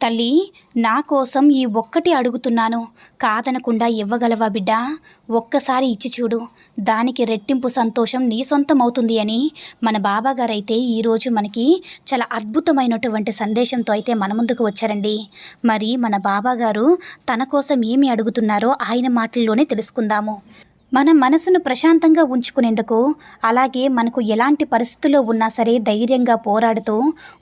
తల్లి నా కోసం ఈ ఒక్కటి అడుగుతున్నాను. కాదనకుండా ఇవ్వగలవా బిడ్డ? ఒక్కసారి ఇచ్చి చూడు. దానికి రెట్టింపు సంతోషం నీ సొంతం అవుతుంది అని మన బాబాగారైతే ఈరోజు మనకి చాలా అద్భుతమైనటువంటి సందేశంతో అయితే మన ముందుకు వచ్చారండి. మరి మన బాబాగారు తన కోసం ఏమి అడుగుతున్నారో ఆయన మాటల్లోనే తెలుసుకుందాము. మన మనసును ప్రశాంతంగా ఉంచుకునేందుకు అలాగే మనకు ఎలాంటి పరిస్థితుల్లో ఉన్నా సరే ధైర్యంగా పోరాడుతూ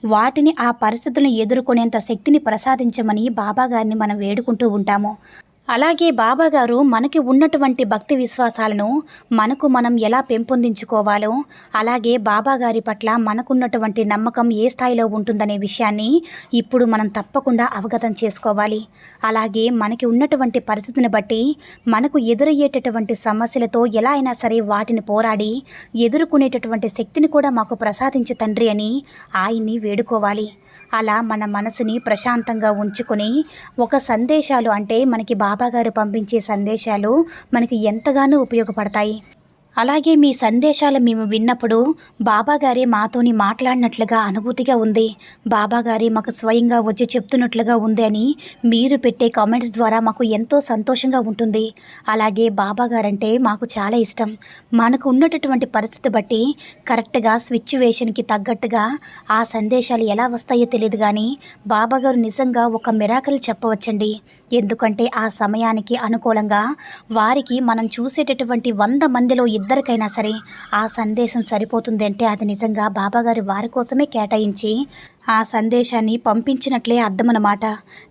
వాటిని ఆ పరిస్థితులను ఎదుర్కొనేంత శక్తిని ప్రసాదించమని బాబాగారిని మనం వేడుకుంటూ ఉంటాము. అలాగే బాబాగారు మనకి ఉన్నటువంటి భక్తి విశ్వాసాలను మనకు మనం ఎలా పెంపొందించుకోవాలో అలాగే బాబాగారి పట్ల మనకున్నటువంటి నమ్మకం ఏ స్థాయిలో ఉంటుందనే విషయాన్ని ఇప్పుడు మనం తప్పకుండా అవగతం చేసుకోవాలి. అలాగే మనకి ఉన్నటువంటి పరిస్థితిని బట్టి మనకు ఎదురయ్యేటటువంటి సమస్యలతో ఎలా అయినా సరే వాటిని పోరాడి ఎదుర్కొనేటటువంటి శక్తిని కూడా మాకు ప్రసాదించు తండ్రి అని ఆయన్ని వేడుకోవాలి. అలా మన మనసుని ప్రశాంతంగా ఉంచుకొని ఒక సందేశాలు అంటే మనకి బాబాగారు పంపించే సందేశాలు మనకి ఎంతగానో ఉపయోగపడతాయి. అలాగే మీ సందేశాలు మేము విన్నప్పుడు బాబాగారే మాతోని మాట్లాడినట్లుగా అనుభూతిగా ఉంది. బాబాగారే మాకు స్వయంగా వచ్చి చెప్తున్నట్లుగా ఉంది అని మీరు పెట్టే కామెంట్స్ ద్వారా మాకు ఎంతో సంతోషంగా ఉంటుంది. అలాగే బాబాగారంటే మాకు చాలా ఇష్టం. మనకు ఉన్నటువంటి పరిస్థితి బట్టి కరెక్ట్గా సిచ్యువేషన్కి తగ్గట్టుగా ఆ సందేశాలు ఎలా వస్తాయో తెలియదు కానీ బాబాగారు నిజంగా ఒక మిరాకల్ చెప్పవచ్చండి. ఎందుకంటే ఆ సమయానికి అనుకూలంగా వారికి మనం చూసేటటువంటి వంద మందిలో ఇద్దరికైనా సరే ఆ సందేశం సరిపోతుంది అంటే అది నిజంగా బాబాగారి వారి కోసమే కేటాయించి ఆ సందేశాన్ని పంపించినట్లే అర్థమన్నమాట.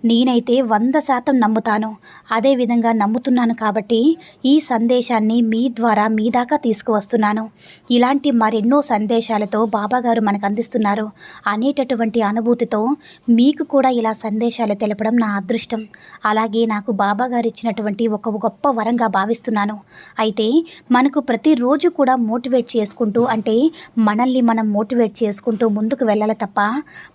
నేనైతే వంద శాతం నమ్ముతాను. అదేవిధంగా నమ్ముతున్నాను కాబట్టి ఈ సందేశాన్ని మీ ద్వారా మీ దాకా తీసుకువస్తున్నాను. ఇలాంటి మరెన్నో సందేశాలతో బాబాగారు మనకు అందిస్తున్నారు అనేటటువంటి అనుభూతితో మీకు కూడా ఇలా సందేశాలు తెలపడం నా అదృష్టం. అలాగే నాకు బాబాగారు ఇచ్చినటువంటి ఒక గొప్ప వరంగా భావిస్తున్నాను. అయితే మనకు ప్రతిరోజు కూడా మోటివేట్ చేసుకుంటూ అంటే మనల్ని మనం మోటివేట్ చేసుకుంటూ ముందుకు వెళ్ళాలి తప్ప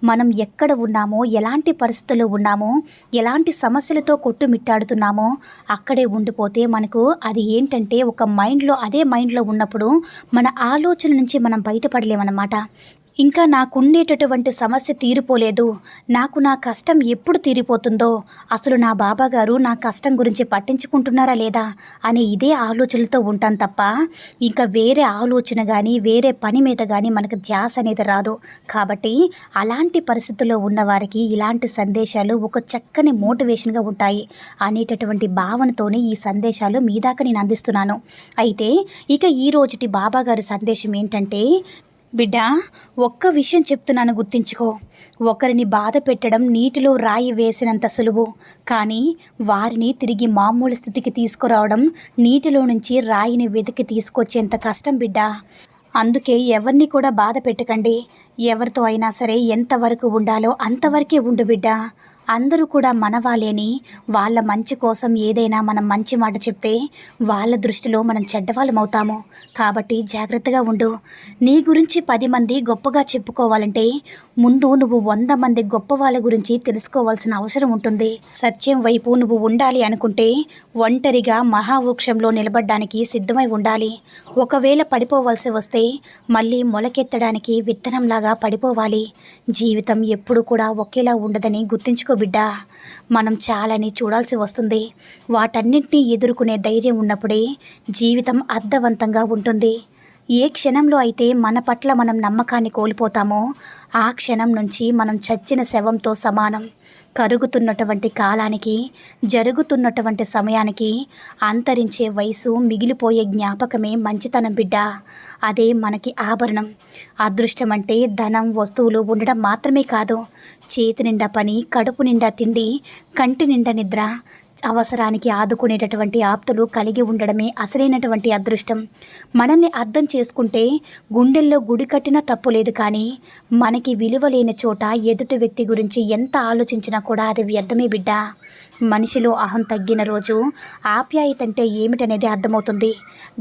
మనం ఎక్కడ ఉన్నామో ఎలాంటి పరిస్థితుల్లో ఉన్నామో ఎలాంటి సమస్యలతో కొట్టుమిట్టాడుతున్నామో అక్కడే ఉండిపోతే మనకు అది ఏంటంటే ఒక మైండ్లో అదే మైండ్లో ఉన్నప్పుడు మన ఆలోచన నుంచి మనం బయటపడలేమన్నమాట. ఇంకా నాకుండేటటువంటి సమస్య తీరిపోలేదు. నాకు నా కష్టం ఎప్పుడు తీరిపోతుందో అసలు నా బాబాగారు నా కష్టం గురించి పట్టించుకుంటున్నారా లేదా అనే ఇదే ఆలోచనలతో ఉంటాను తప్ప ఇంకా వేరే ఆలోచన కానీ వేరే పని మీద కానీ మనకు ధ్యాస అనేది రాదు. కాబట్టి అలాంటి పరిస్థితుల్లో ఉన్నవారికి ఇలాంటి సందేశాలు ఒక చక్కని మోటివేషన్గా ఉంటాయి అనేటటువంటి భావనతోనే ఈ సందేశాలు మీ దాకా నేను అందిస్తున్నాను. అయితే ఇక ఈ రోజుటి బాబాగారి సందేశం ఏంటంటే బిడ్డ ఒక్క విషయం చెప్తున్నాను గుర్తించుకో. ఒకరిని బాధ పెట్టడం నీటిలో రాయి వేసినంత సులువు. కానీ వారిని తిరిగి మామూలు స్థితికి తీసుకురావడం నీటిలో నుంచి రాయిని వెతికి తీసుకొచ్చేంత కష్టం బిడ్డ. అందుకే ఎవరిని కూడా బాధ పెట్టకండి. ఎవరితో అయినా సరే ఎంతవరకు ఉండాలో అంతవరకే ఉండు బిడ్డ. అందరూ కూడా మనవాలేని వాళ్ళ మంచి కోసం ఏదైనా మనం మంచి మాట చెప్తే వాళ్ళ దృష్టిలో మనం చెడ్డవాళ్ళం అవుతాము కాబట్టి జాగ్రత్తగా ఉండు. నీ గురించి పది మంది గొప్పగా చెప్పుకోవాలంటే ముందు నువ్వు వంద మంది గొప్ప వాళ్ళ గురించి తెలుసుకోవాల్సిన అవసరం ఉంటుంది. సత్యం వైపు నువ్వు ఉండాలి అనుకుంటే ఒంటరిగా మహావృక్షంలో నిలబడ్డానికి సిద్ధమై ఉండాలి. ఒకవేళ పడిపోవలసి వస్తే మళ్ళీ మొలకెత్తడానికి విత్తనంలాగా పడిపోవాలి. జీవితం ఎప్పుడు కూడా ఒకేలా ఉండదని గుర్తుంచుకో బిడ్డా? మనం చాలని చూడాల్సి వస్తుంది. వాటన్నింటినీ ఎదుర్కొనే ధైర్యం ఉన్నప్పుడే జీవితం అర్థవంతంగా ఉంటుంది. ఏ క్షణంలో అయితే మన పట్ల మనం నమ్మకాన్ని కోల్పోతామో ఆ క్షణం నుంచి మనం చచ్చిన శవంతో సమానం. కరుగుతున్నటువంటి కాలానికి జరుగుతున్నటువంటి సమయానికి అంతరించే వయసు మిగిలిపోయే జ్ఞాపకమే మంచితనం బిడ్డ. అదే మనకి ఆభరణం. అదృష్టం అంటే ధనం వస్తువులు ఉండడం మాత్రమే కాదు. చేతి నిండా పని కడుపు నిండా తిండి కంటి నిండా నిద్ర అవసరానికి ఆదుకునేటటువంటి ఆప్తులు కలిగి ఉండడమే అసలైనటువంటి అదృష్టం. మనల్ని అర్థం చేసుకుంటే గుండెల్లో గుడి కట్టినా తప్పు లేదు కానీ మనకి విలువ లేని చోట ఎదుటి వ్యక్తి గురించి ఎంత ఆలోచించినా కూడా అది వ్యర్థమే బిడ్డ. మనిషిలో అహం తగ్గిన రోజు ఆప్యాయత అంటే ఏమిటనేది అర్థమవుతుంది.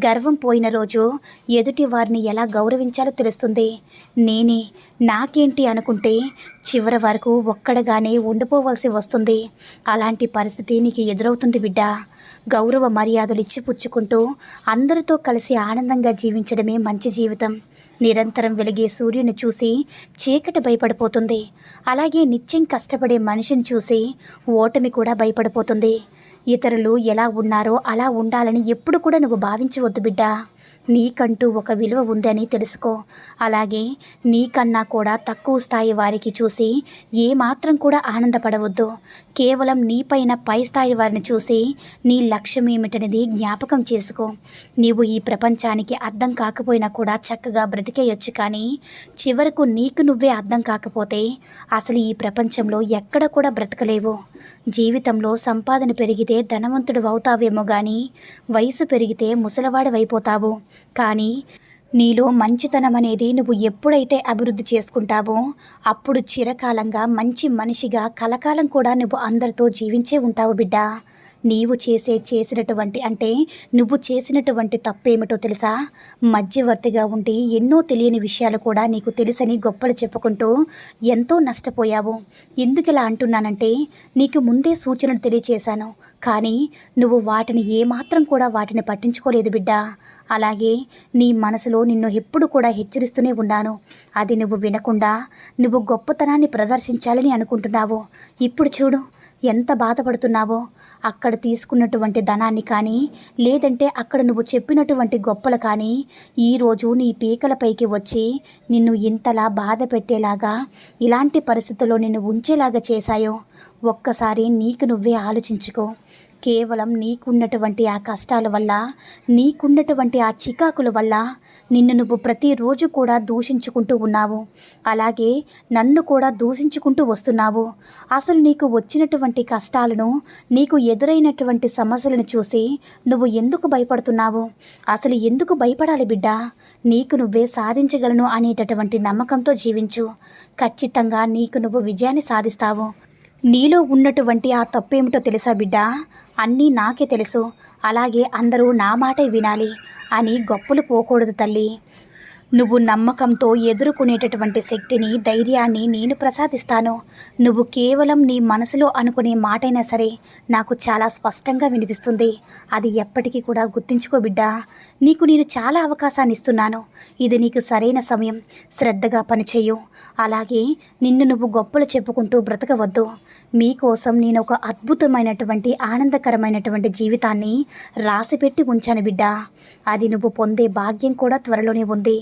గర్వం పోయిన రోజు ఎదుటి వారిని ఎలా గౌరవించాలో తెలుస్తుంది. నేనే నాకేంటి అనుకుంటే చివరి వరకు ఒక్కడగానే ఉండిపోవలసి వస్తుంది. అలాంటి పరిస్థితి నీకు ఎదురవుతుంది బిడ్డ. గౌరవ మర్యాదలు ఇచ్చి పుచ్చుకుంటూ అందరితో కలిసి ఆనందంగా జీవించడమే మంచి జీవితం. నిరంతరం వెలిగే సూర్యుని చూసి చీకటి భయపడిపోతుంది. అలాగే నిత్యం కష్టపడే మనిషిని చూసి ఓటమి కూడా భయపడిపోతుంది. ఇతరులు ఎలా ఉన్నారో అలా ఉండాలని ఎప్పుడు కూడా నువ్వు భావించవద్దు బిడ్డ. నీకంటూ ఒక విలువ ఉందని తెలుసుకో. అలాగే నీకన్నా కూడా తక్కువ స్థాయి వారికి చూసి ఏమాత్రం కూడా ఆనందపడవద్దు. కేవలం నీపైన పై స్థాయి వారిని చూసి నీ లక్ష్యం ఏమిటనేది జ్ఞాపకం చేసుకో. నీవు ఈ ప్రపంచానికి అర్థం కాకపోయినా కూడా చక్కగా బ్రతికేయొచ్చు కానీ చివరకు నీకు నువ్వే అర్థం కాకపోతే అసలు ఈ ప్రపంచంలో ఎక్కడ కూడా బ్రతకలేవు. జీవితంలో సంపాదన పెరిగితే ధనవంతుడు అవుతావేమో కానీ వయసు పెరిగితే ముసలవాడవైపోతావు. కానీ నీలో మంచితనం అనేది నువ్వు ఎప్పుడైతే అభివృద్ధి చేసుకుంటావో అప్పుడు చిరకాలంగా మంచి మనిషిగా కలకాలం కూడా నువ్వు అందరితో జీవించే ఉంటావు బిడ్డ. నీవు చేసే చేసినటువంటి అంటే నువ్వు చేసినటువంటి తప్పేమిటో తెలుసా? మధ్యవర్తిగా ఉండి ఎన్నో తెలియని విషయాలు కూడా నీకు తెలుసని గొప్పలు చెప్పుకుంటూ ఎంతో నష్టపోయావు. ఎందుకు ఇలా అంటున్నానంటే నీకు ముందే సూచనలు తెలియచేశాను. కానీ నువ్వు వాటిని ఏమాత్రం కూడా వాటిని పట్టించుకోలేదు బిడ్డ. అలాగే నీ మనసులో నిన్ను ఎప్పుడు కూడా హెచ్చరిస్తూనే ఉన్నాను. అది నువ్వు వినకుండా నువ్వు గొప్పతనాన్ని ప్రదర్శించాలని అనుకుంటున్నావు. ఇప్పుడు చూడు ఎంత బాధపడుతున్నావో? అక్కడ తీసుకున్నటువంటి ధనాన్ని కానీ లేదంటే అక్కడ నువ్వు చెప్పినటువంటి గొప్పలు కానీ ఈరోజు నీ పీకలపైకి వచ్చి నిన్ను ఇంతలా బాధ పెట్టేలాగా ఇలాంటి పరిస్థితుల్లో నిన్ను ఉంచేలాగా చేశాయో? ఒక్కసారి నీకు నువ్వే ఆలోచించుకో. కేవలం నీకున్నటువంటి ఆ కష్టాల వల్ల నీకున్నటువంటి ఆ చికాకుల వల్ల నిన్ను నువ్వు ప్రతిరోజు కూడా దూషించుకుంటూ ఉన్నావు. అలాగే నన్ను కూడా దూషించుకుంటూ వస్తున్నావు. అసలు నీకు వచ్చినటువంటి కష్టాలను నీకు ఎదురైనటువంటి సమస్యలను చూసి నువ్వు ఎందుకు భయపడుతున్నావు? అసలు ఎందుకు భయపడాలి బిడ్డ? నీకు నువ్వే సాధించగలను అనేటటువంటి నమ్మకంతో జీవించు. ఖచ్చితంగా నీకు నువ్వు విజయాన్ని సాధిస్తావు. నీలో ఉన్నటువంటి ఆ తప్పేమిటో తెలుసా బిడ్డ? అన్నీ నాకే తెలుసు. అలాగే అందరూ నా మాటే వినాలి అని గొప్పలు పోకూడదు తల్లి. నువ్వు నమ్మకంతో ఎదుర్కొనేటటువంటి శక్తిని ధైర్యాన్ని నేను ప్రసాదిస్తాను. నువ్వు కేవలం నీ మనసులో అనుకునే మాటైనా సరే నాకు చాలా స్పష్టంగా వినిపిస్తుంది. అది ఎప్పటికీ కూడా గుర్తుంచుకో బిడ్డా. నీకు నేను చాలా అవకాశాన్ని ఇస్తున్నాను. ఇది నీకు సరైన సమయం. శ్రద్ధగా పనిచేయు. అలాగే నిన్ను నువ్వు గొప్పలు చెప్పుకుంటూ బ్రతకవద్దు. మీకోసం నేను ఒక అద్భుతమైనటువంటి ఆనందకరమైనటువంటి జీవితాన్ని రాసిపెట్టి ఉంచాను బిడ్డా. అది నువ్వు పొందే భాగ్యం కూడా త్వరలోనే ఉంది.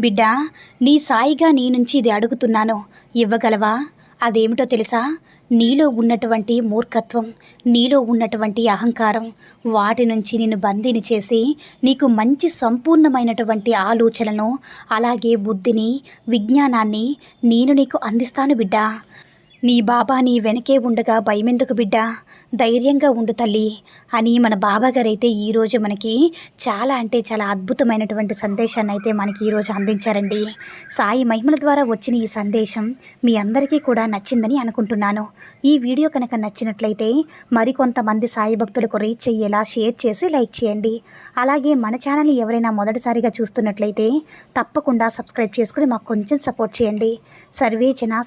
బిడ్డా నీ సాయిగా నీ నుంచి ఇది అడుగుతున్నాను. ఇవ్వగలవా? అదేమిటో తెలుసా? నీలో ఉన్నటువంటి మూర్ఖత్వం నీలో ఉన్నటువంటి అహంకారం వాటి నుంచి నిన్ను బందీని చేసి నీకు మంచి సంపూర్ణమైనటువంటి ఆలోచనలను అలాగే బుద్ధిని విజ్ఞానాన్ని నేను నీకు అందిస్తాను బిడ్డా. నీ బాబా నీ వెనకే ఉండగా భయమెందుకు బిడ్డ? ధైర్యంగా ఉండు తల్లి. అని మన బాబాగారైతే ఈరోజు మనకి చాలా అంటే చాలా అద్భుతమైనటువంటి సందేశాన్ని అయితే మనకి ఈరోజు అందించారండి. సాయి మహిమల ద్వారా వచ్చిన ఈ సందేశం మీ అందరికీ కూడా నచ్చిందని అనుకుంటున్నాను. ఈ వీడియో కనుక నచ్చినట్లయితే మరికొంతమంది సాయి భక్తులకు రీచ్ అయ్యేలా షేర్ చేసి లైక్ చేయండి. అలాగే మన ఛానల్ ఎవరైనా మొదటిసారిగా చూస్తున్నట్లయితే తప్పకుండా సబ్స్క్రైబ్ చేసుకుని మాకు కొంచెం సపోర్ట్ చేయండి. సర్వే జన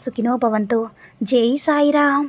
సుఖినో భవంతు జై సాయిరామ్